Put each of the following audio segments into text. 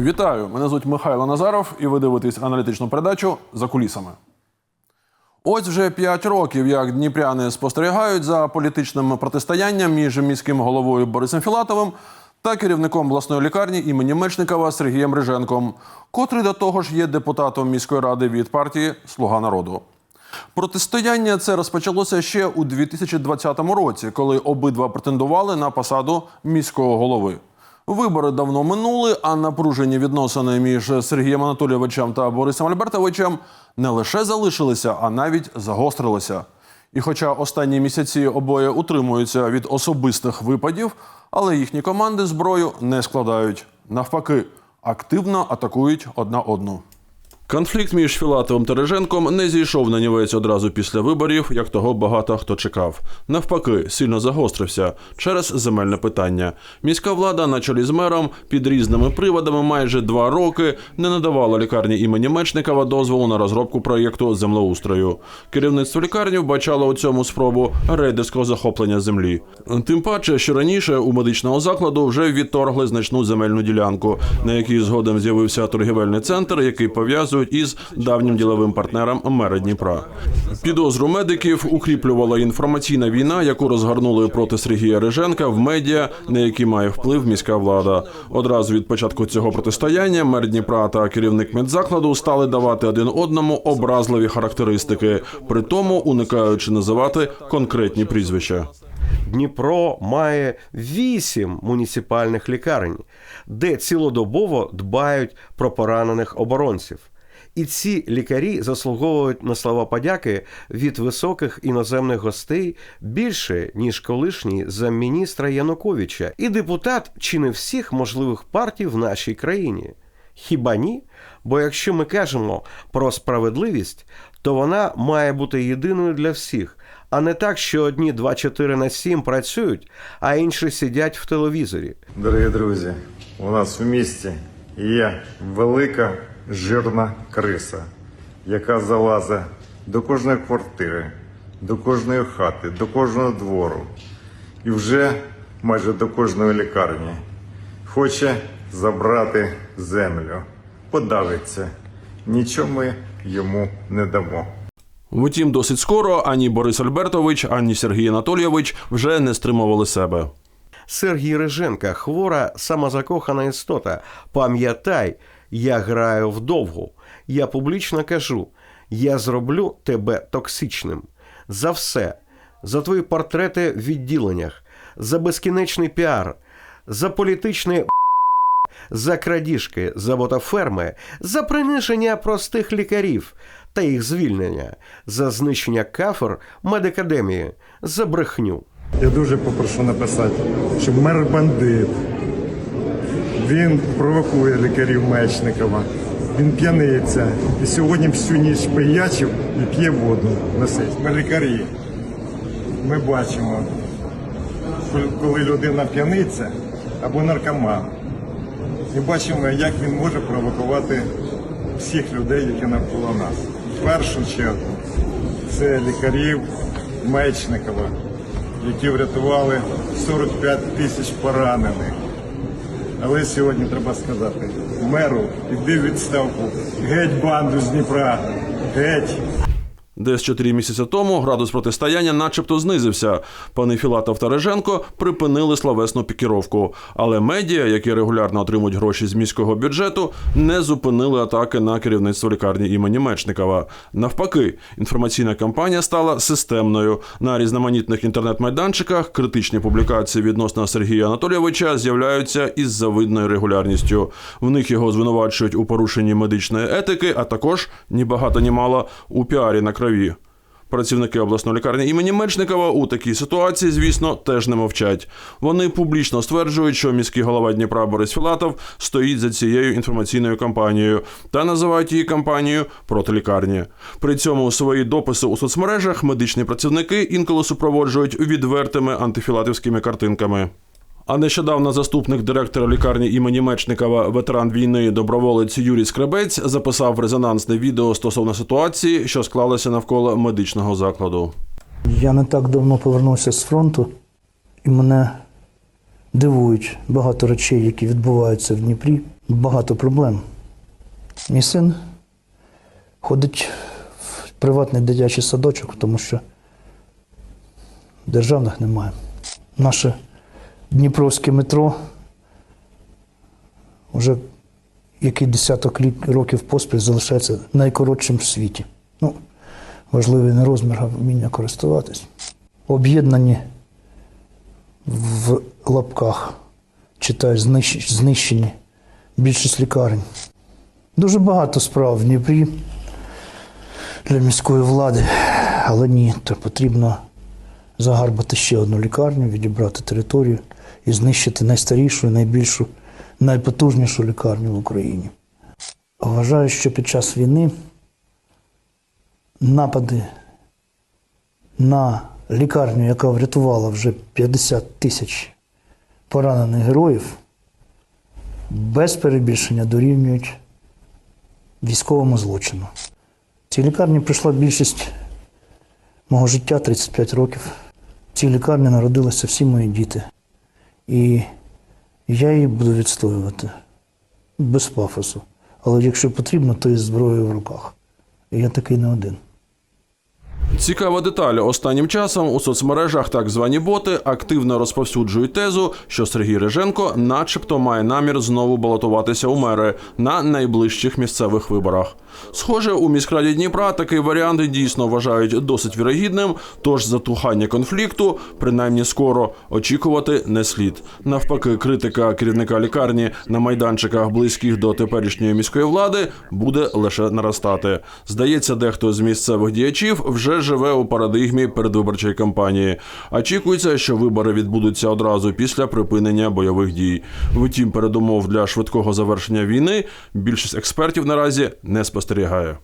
Вітаю! Мене звуть Михайло Назаров, і ви дивитесь аналітичну передачу за кулісами. Ось вже п'ять років, як дніпряни спостерігають за політичним протистоянням між міським головою Борисом Філатовим та керівником обласної лікарні імені Мечникова Сергієм Риженком, котрий до того ж є депутатом міської ради від партії Слуга народу. Протистояння це розпочалося ще у 2020 році, коли обидва претендували на посаду міського голови. Вибори давно минули, а напружені відносини між Сергієм Анатолійовичем та Борисом Альбертовичем не лише залишилися, а навіть загострилися. І хоча останні місяці обоє утримуються від особистих випадів, але їхні команди зброю не складають. Навпаки, активно атакують одна одну. Конфлікт між Філатовим та Риженком не зійшов на нівець одразу після виборів, як того багато хто чекав. Навпаки, сильно загострився через земельне питання. Міська влада на чолі з мером під різними приводами майже два роки не надавала лікарні імені Мечникова дозволу на розробку проєкту землеустрою. Керівництво лікарні вбачало у цьому спробу рейдерського захоплення землі. Тим паче, що раніше у медичного закладу вже відторгли значну земельну ділянку, на якій згодом з'явився торгівельний центр, який пов'язують із давнім діловим партнером мера Дніпра. Підозру медиків укріплювала інформаційна війна, яку розгорнули проти Сергія Риженка в медіа, на які має вплив міська влада. Одразу від початку цього протистояння мер Дніпра та керівник медзакладу стали давати один одному образливі характеристики, при тому уникаючи називати конкретні прізвища. Дніпро має вісім муніципальних лікарень, де цілодобово дбають про поранених оборонців. І ці лікарі заслуговують на слова подяки від високих іноземних гостей більше, ніж колишній замміністра Януковича і депутат чи не всіх можливих партій в нашій країні. Хіба ні? Бо якщо ми кажемо про справедливість, то вона має бути єдиною для всіх, а не так, що одні 24 на 7 працюють, а інші сидять в телевізорі. Дорогі друзі, у нас в місті є велика жирна криса, яка залазить до кожної квартири, до кожної хати, до кожного двору і вже майже до кожної лікарні. Хоче забрати землю, подавиться. Нічого ми йому не дамо. Втім, досить скоро ані Борис Альбертович, ані Сергій Анатолійович вже не стримували себе. Сергій Риженка, хвора, самозакохана істота. Пам'ятай, я граю вдовгу. Я публічно кажу: я зроблю тебе токсичним. За все, за твої портрети в відділеннях, за безкінечний піар, за політичний за крадіжки, за ботаферми, за приниження простих лікарів та їх звільнення, за знищення кафер медакадемії, за брехню. Я дуже попрошу написати, що мер бандит. Він провокує лікарів Мечникова, він п'яниться. І сьогодні всю ніч пиячив і п'є воду на сесії. Ми лікарі. Ми бачимо, коли людина п'яниться або наркоман. І бачимо, як він може провокувати всіх людей, які навколо нас. В першу чергу це лікарів Мечникова, які врятували 45 тисяч поранених. Але сьогодні треба сказати меру, іди відставку, геть банду з Дніпра, геть. Десь чотири місяці тому градус протистояння начебто знизився. Пани Філатов та Реженко припинили словесну пікіровку. Але медіа, які регулярно отримують гроші з міського бюджету, не зупинили атаки на керівництво лікарні імені Мечникова. Навпаки, інформаційна кампанія стала системною. На різноманітних інтернет-майданчиках критичні публікації відносно Сергія Анатолійовича з'являються із завидною регулярністю. В них його звинувачують у порушенні медичної етики, а також ні багато ні мало у піарі на крові. Працівники обласної лікарні імені Мечникова у такій ситуації, звісно, теж не мовчать. Вони публічно стверджують, що міський голова Дніпра Борис Філатов стоїть за цією інформаційною кампанією та називають її кампанією проти лікарні. При цьому свої дописи у соцмережах медичні працівники інколи супроводжують відвертими антифілатовськими картинками. А нещодавно заступник директора лікарні імені Мечникова, ветеран війни, доброволець Юрій Скребець, записав резонансне відео стосовно ситуації, що склалася навколо медичного закладу. Я не так давно повернувся з фронту, і мене дивують багато речей, які відбуваються в Дніпрі, багато проблем. Мій син ходить в приватний дитячий садочок, тому що державних немає. Наше Дніпровське метро вже який десяток років поспіль залишається найкоротшим в світі. Ну, важливий не розмір, а вміння користуватись. Об'єднані в лапках, читаю, знищені більшість лікарень. Дуже багато справ в Дніпрі для міської влади, але ні, то потрібно загарбати ще одну лікарню, відібрати територію і знищити найстарішу, найбільшу, найпотужнішу лікарню в Україні. Вважаю, що під час війни напади на лікарню, яка врятувала вже 50 тисяч поранених героїв, без перебільшення дорівнюють військовому злочину. В цій лікарні пройшла більшість мого життя 35 років. В цій лікарні народилися всі мої діти. І я її буду відстоювати без пафосу. Але якщо потрібно, то із зброєю в руках. І я такий не один. Цікава деталь. Останнім часом у соцмережах так звані боти активно розповсюджують тезу, що Сергій Реженко, начебто, має намір знову балотуватися у мери на найближчих місцевих виборах. Схоже, у міськраді Дніпра такий варіант дійсно вважають досить вірогідним, тож затухання конфлікту, принаймні скоро, очікувати не слід. Навпаки, критика керівника лікарні на майданчиках близьких до теперішньої міської влади буде лише наростати. Здається, дехто з місцевих діячів вже живе у парадигмі передвиборчої кампанії. Очікується, що вибори відбудуться одразу після припинення бойових дій. Втім, передумов для швидкого завершення війни більшість експертів наразі не спостерігає.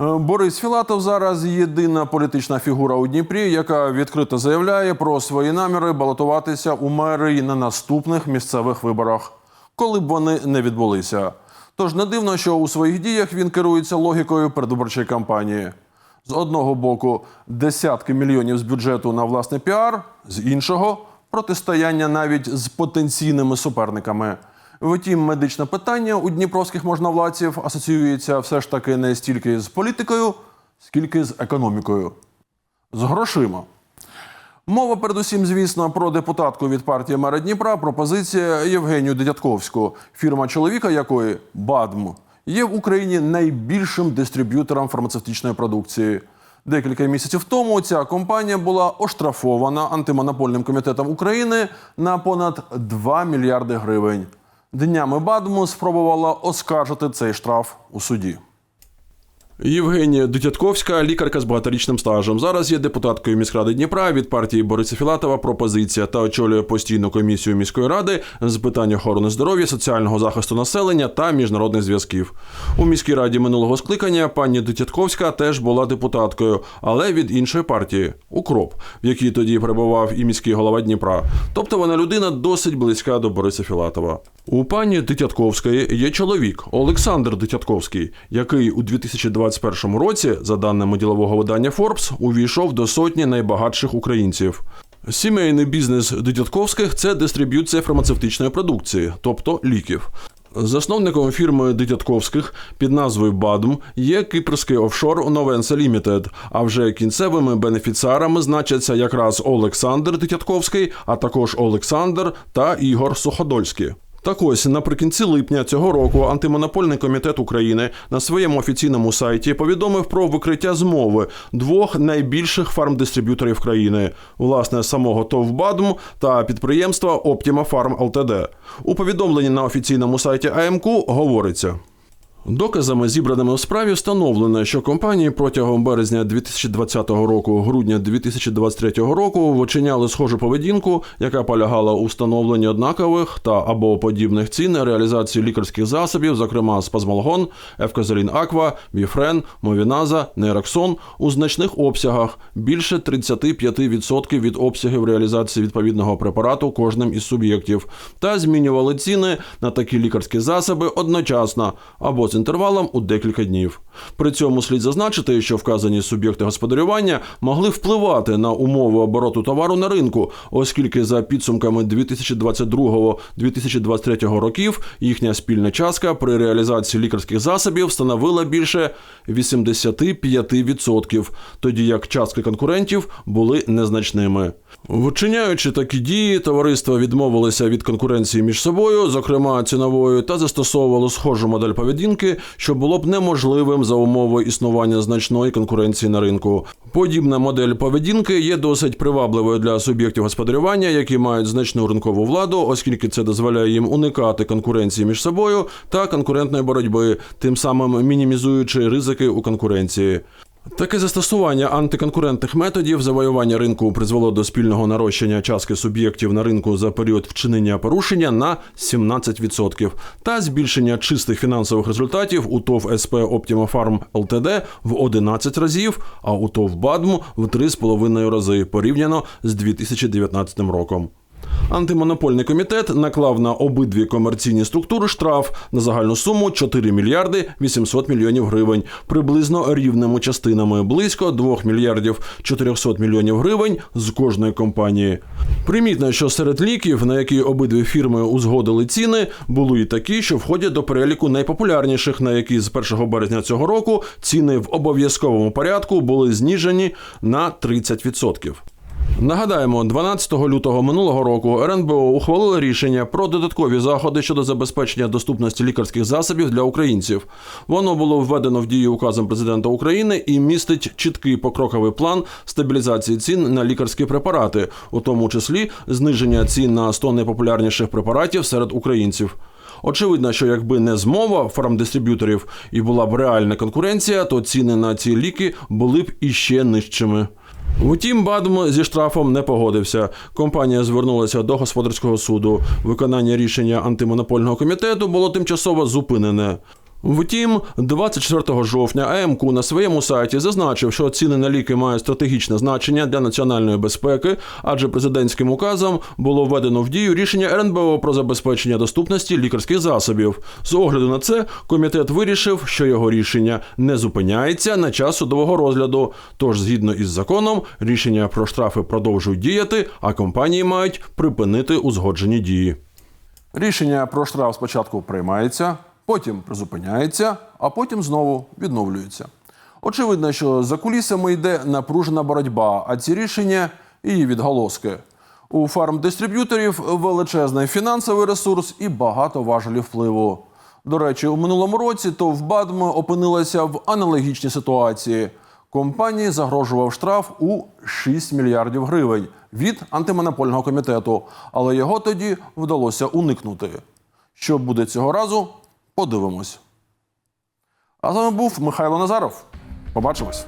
Е, Борис Філатов зараз єдина політична фігура у Дніпрі, яка відкрито заявляє про свої наміри балотуватися у мери на наступних місцевих виборах, коли б вони не відбулися. Тож не дивно, що у своїх діях він керується логікою передвиборчої кампанії. З одного боку, десятки мільйонів з бюджету на власний піар, з іншого протистояння навіть з потенційними суперниками. Втім, медичне питання у дніпровських можновладців асоціюється все ж таки не стільки з політикою, скільки з економікою, з грошима. Мова передусім, звісно, про депутатку від партії мера Дніпра, пропозиція Євгенію Дедятковську, фірма чоловіка якої БАДМ є в Україні найбільшим дистриб'ютором фармацевтичної продукції. Декілька місяців тому ця компанія була оштрафована антимонопольним комітетом України на понад 2 мільярди гривень. Днями Бадму спробувала оскаржити цей штраф у суді. Євгенія Дитятковська, лікарка з багаторічним стажем. Зараз є депутаткою міськради Дніпра від партії Бориса Філатова. Пропозиція та очолює постійну комісію міської ради з питань охорони здоров'я, соціального захисту населення та міжнародних зв'язків. У міській раді минулого скликання пані Дитятковська теж була депутаткою, але від іншої партії Укроп, в якій тоді перебував і міський голова Дніпра. Тобто вона людина досить близька до Бориса Філатова. У пані Дитятковської є чоловік Олександр Дитятковський, який у 2021 році, за даними ділового видання Forbes, увійшов до сотні найбагатших українців. Сімейний бізнес Дитятковських це дистриб'юція фармацевтичної продукції, тобто ліків. Засновником фірми Дитятковських під назвою БАДМ є кипрський офшор Новенса Лімітед. А вже кінцевими бенефіціарами значаться якраз Олександр Дитятковський, а також Олександр та Ігор Суходольський. Так ось наприкінці липня цього року антимонопольний комітет України на своєму офіційному сайті повідомив про викриття змови двох найбільших фармдистриб'юторів країни, власне, самого ТОВ «Бадм» та підприємства Optima Farm Ltd. У повідомленні на офіційному сайті АМК говориться. Доказами, зібраними у справі, встановлено, що компанії протягом березня 2020 року, грудня 2023 року вчиняли схожу поведінку, яка полягала у встановленні однакових та або подібних цін реалізації лікарських засобів, зокрема спазмалгон, Евказолін Аква, Біфрен, Мовіназа, Нейроксон у значних обсягах більше 35% від обсягів реалізації відповідного препарату кожним із суб'єктів, та змінювали ціни на такі лікарські засоби одночасно або з інтервалом у декілька днів. При цьому слід зазначити, що вказані суб'єкти господарювання могли впливати на умови обороту товару на ринку, оскільки за підсумками 2022-2023 років їхня спільна частка при реалізації лікарських засобів становила більше 85%, тоді як частки конкурентів були незначними. Вчиняючи такі дії, товариства відмовилися від конкуренції між собою, зокрема ціновою, та застосовувало схожу модель поведінки, що було б неможливим за умови існування значної конкуренції на ринку. Подібна модель поведінки є досить привабливою для суб'єктів господарювання, які мають значну ринкову владу, оскільки це дозволяє їм уникати конкуренції між собою та конкурентної боротьби, тим самим мінімізуючи ризики у конкуренції. Таке застосування антиконкурентних методів завоювання ринку призвело до спільного нарощення частки суб'єктів на ринку за період вчинення порушення на 17% та збільшення чистих фінансових результатів у ТОВ СП Optima Farm Ltd в 11 разів, а у ТОВ БАДМ в 3,5 рази порівняно з 2019 роком. Антимонопольний комітет наклав на обидві комерційні структури штраф на загальну суму 4 мільярди 800 мільйонів гривень, приблизно рівними частинами близько 2 мільярдів 400 мільйонів гривень з кожної компанії. Примітно, що серед ліків, на які обидві фірми узгодили ціни, були і такі, що входять до переліку найпопулярніших, на які з 1 березня цього року ціни в обов'язковому порядку були зніжені на 30%. Нагадаємо, 12 лютого минулого року РНБО ухвалило рішення про додаткові заходи щодо забезпечення доступності лікарських засобів для українців. Воно було введено в дію указом президента України і містить чіткий покроковий план стабілізації цін на лікарські препарати, у тому числі зниження цін на 100 найпопулярніших препаратів серед українців. Очевидно, що якби не змова фармдистриб'юторів і була б реальна конкуренція, то ціни на ці ліки були б іще нижчими. Втім, Бадм зі штрафом не погодився. Компанія звернулася до господарського суду. Виконання рішення антимонопольного комітету було тимчасово зупинене. Втім, 24 жовтня АМК на своєму сайті зазначив, що ціни на ліки мають стратегічне значення для національної безпеки, адже президентським указом було введено в дію рішення РНБО про забезпечення доступності лікарських засобів. З огляду на це комітет вирішив, що його рішення не зупиняється на час судового розгляду. Тож, згідно із законом, рішення про штрафи продовжують діяти, а компанії мають припинити узгоджені дії. Рішення про штраф спочатку приймається, потім призупиняється, а потім знову відновлюється. Очевидно, що за кулісами йде напружена боротьба, а ці рішення її відголоски. У фармдистриб'юторів величезний фінансовий ресурс і багато важелів впливу. До речі, у минулому році ТОВ «Бадм» опинилася в аналогічній ситуації. Компанії загрожував штраф у 6 мільярдів гривень від антимонопольного комітету, але його тоді вдалося уникнути. Що буде цього разу, подивимось. А з вами був Михайло Назаров. Побачимось.